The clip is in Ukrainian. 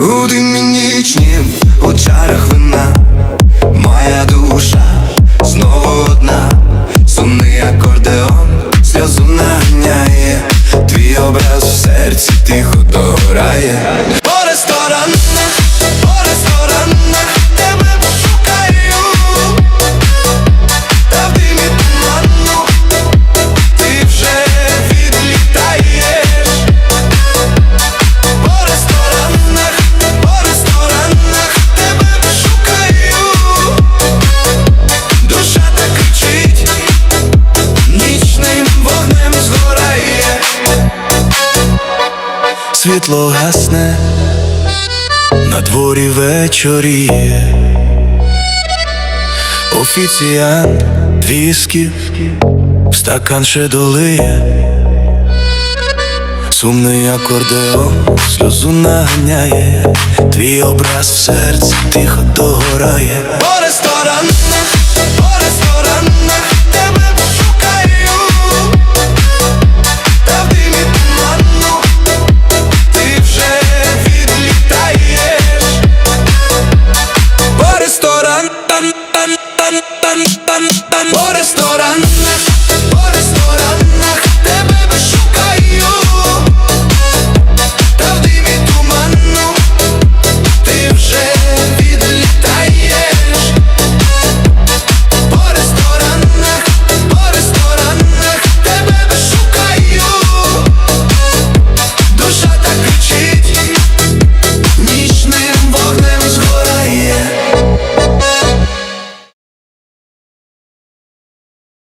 Ooh, світло гасне, на дворі вечоріє, офіціант віскі в стакан ще долиє, сумний акордеон сльозу наганяє, твій образ в серці тихо догорає. pan, pan por restaurante.